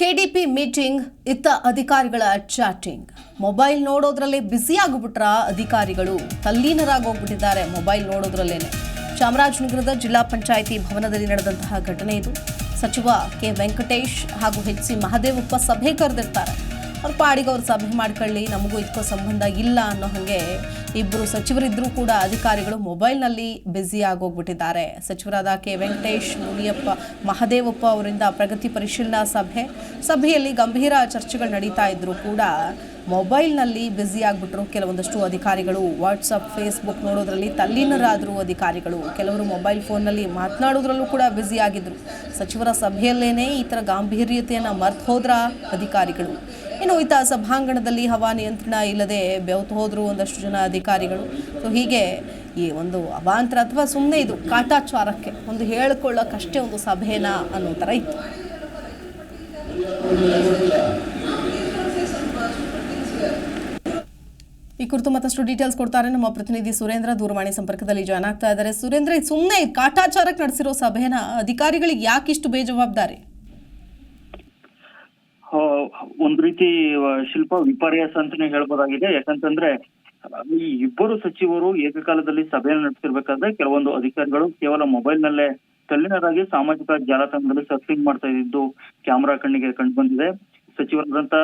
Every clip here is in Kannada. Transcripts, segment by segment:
ಕೆಡಿಪಿ ಮೀಟಿಂಗ್, ಇತ್ತ ಅಧಿಕಾರಿಗಳ ಚಾಟಿಂಗ್. ಮೊಬೈಲ್ ನೋಡೋದ್ರಲ್ಲೇ ಬ್ಯುಸಿ ಆಗಿಬಿಟ್ರ ಅಧಿಕಾರಿಗಳು? ತಲ್ಲೀನರಾಗೋಗ್ಬಿಟ್ಟಿದ್ದಾರೆ ಮೊಬೈಲ್ ನೋಡೋದ್ರಲ್ಲೇನೆ. ಚಾಮರಾಜನಗರದ ಜಿಲ್ಲಾ ಪಂಚಾಯಿತಿ ಭವನದಲ್ಲಿ ನಡೆದಂತಹ ಘಟನೆ ಇದು. ಸಚಿವ ಕೆ ವೆಂಕಟೇಶ್ ಹಾಗೂ ಎಚ್ ಸಿ ಮಹದೇವಪ್ಪ ಸಭೆ ಕರೆದಿರ್ತಾರೆ. ಅವ್ರ ಪಾಡಿಗೆ ಅವ್ರು ಸಭೆ ಮಾಡ್ಕೊಳ್ಳಿ, ನಮಗೂ ಇದಕ್ಕೋ ಸಂಬಂಧ ಇಲ್ಲ ಅನ್ನೋ ಹಾಗೆ ಇಬ್ಬರು ಸಚಿವರಿದ್ದರೂ ಕೂಡ ಅಧಿಕಾರಿಗಳು ಮೊಬೈಲ್ನಲ್ಲಿ ಬ್ಯುಸಿ ಆಗೋಗ್ಬಿಟ್ಟಿದ್ದಾರೆ. ಸಚಿವರಾದ ಕೆ. ವೆಂಕಟೇಶ್, ಮುನಿಯಪ್ಪ, ಮಹದೇವಪ್ಪ ಅವರಿಂದ ಪ್ರಗತಿ ಪರಿಶೀಲನಾ ಸಭೆ, ಸಭೆಯಲ್ಲಿ ಗಂಭೀರ ಚರ್ಚೆಗಳು ನಡೀತಾ ಇದ್ದರೂ ಕೂಡ ಮೊಬೈಲ್ನಲ್ಲಿ ಬ್ಯುಸಿ ಆಗಿಬಿಟ್ರು ಕೆಲವೊಂದಷ್ಟು ಅಧಿಕಾರಿಗಳು. ವಾಟ್ಸಪ್, ಫೇಸ್ಬುಕ್ ನೋಡೋದ್ರಲ್ಲಿ ತಲ್ಲೀನರಾದರು ಅಧಿಕಾರಿಗಳು. ಕೆಲವರು ಮೊಬೈಲ್ ಫೋನ್ನಲ್ಲಿ ಮಾತನಾಡೋದ್ರಲ್ಲೂ ಕೂಡ ಬ್ಯುಸಿ ಆಗಿದ್ರು. ಸಚಿವರ ಸಭೆಯಲ್ಲೇನೆ ಈ ಥರ ಗಾಂಭೀರ್ಯತೆಯನ್ನು ಮರ್ತು ಅಧಿಕಾರಿಗಳು. ಇನ್ನು ಈತ ಸಭಾಂಗಣದಲ್ಲಿ ಹವಾ ನಿಯಂತ್ರಣ ಇಲ್ಲದೆ ಬೆವತು ಹೋದ್ರು ಒಂದಷ್ಟು ಜನ ಅಧಿಕಾರಿಗಳು. ಸೊ ಹೀಗೆ ಈ ಒಂದು ಅವಾಂತರ ಅಥವಾ ಸುಮ್ಮನೆ ಇದು ಕಾಟಾಚಾರಕ್ಕೆ ಒಂದು ಹೇಳ್ಕೊಳ್ಳೋಕ್ಕಷ್ಟೇ ಒಂದು ಸಭೆನ ಅನ್ನೋ ಥರ ಇತ್ತು. ಈ ಕುರಿತು ಮತ್ತಷ್ಟು ಡೀಟೇಲ್ಸ್ ಕೊಡ್ತಾರೆ ನಮ್ಮ ಪ್ರತಿನಿಧಿ ಸುರೇಂದ್ರ. ದೂರವಾಣಿ ಸಂಪರ್ಕದಲ್ಲಿ ಜಾಯ್ನ್ ಆಗ್ತಾ ಇದ್ದಾರೆ. ಸುರೇಂದ್ರ ಸುಮ್ಮನೆ ಕಾಟಾಚಾರಕ್ಕೆ ನಡೆಸಿರೋ ಸಭೆನ ಅಧಿಕಾರಿಗಳಿಗೆ ಯಾಕಿಷ್ಟು ಬೇಜವಾಬ್ದಾರಿ? ಒಂದ್ ರೀತಿ ಶಿಲ್ಪ ವಿಪರ್ಯಾಸ ಅಂತಾನೆ ಹೇಳ್ಬೋದಾಗಿದೆ. ಯಾಕಂತಂದ್ರೆ, ಈ ಇಬ್ಬರು ಸಚಿವರು ಏಕಕಾಲದಲ್ಲಿ ಸಭೆ ನಡೆಸಿರ್ಬೇಕಾದ್ರೆ ಕೆಲವೊಂದು ಅಧಿಕಾರಿಗಳು ಕೇವಲ ಮೊಬೈಲ್ ನಲ್ಲೇ ತಲ್ಲಿನರಾಗಿ ಸಾಮಾಜಿಕ ಜಾಲತಾಣದಲ್ಲಿ ಸರ್ಫಿಂಗ್ ಮಾಡ್ತಾ ಇದ್ದು, ಕ್ಯಾಮೆರಾ ಕಣ್ಣಿಗೆ ಕಂಡು ಬಂದಿದೆ. ಸಚಿವರಾದಂತ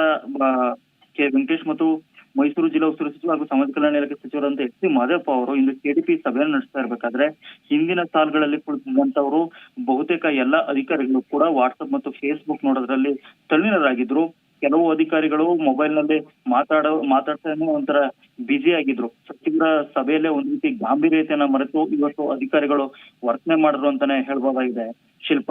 ಕೆ ವೆಂಕಟೇಶ್ ಮತ್ತು ಮೈಸೂರು ಜಿಲ್ಲಾ ಉಸ್ತುವಾರಿ ಸಚಿವ ಹಾಗೂ ಸಮಾಜ ಕಲ್ಯಾಣ ಇಲಾಖೆ ಸಚಿವರಂತ ಎಚ್ ಸಿ ಮಾದೇವಪ್ಪ ಅವರು ಇಂದು ಕೆಡಿಪಿ ಸಭೆಯನ್ನು ನಡೆಸ್ತಾ ಇರ್ಬೇಕಾದ್ರೆ ಹಿಂದಿನ ಸಾಲ್ಗಳಲ್ಲಿ ಕುಳಿತಿದ್ದಂತವರು ಬಹುತೇಕ ಎಲ್ಲ ಅಧಿಕಾರಿಗಳು ಕೂಡ ವಾಟ್ಸ್ಆಪ್ ಮತ್ತು ಫೇಸ್ಬುಕ್ ನೋಡೋದ್ರಲ್ಲಿ ತಲ್ಲೀನರಾಗಿದ್ರು ಕೆಲವು ಅಧಿಕಾರಿಗಳು ಮೊಬೈಲ್ನಲ್ಲಿ ಮಾತಾಡೋ ಮಾತಾಡ್ತಾನೆ ಒಂಥರ ಬ್ಯುಸಿ ಆಗಿದ್ರು. ಸಚಿವರ ಸಭೆಯಲ್ಲೇ ಒಂದ್ ರೀತಿ ಗಾಂಭೀರ್ಯತೆಯನ್ನ ಮರೆತು ಇವತ್ತು ಅಧಿಕಾರಿಗಳು ವರ್ತನೆ ಮಾಡಿದ್ರು ಅಂತಾನೆ ಹೇಳ್ಬೋದಾಗಿದೆ ಶಿಲ್ಪ.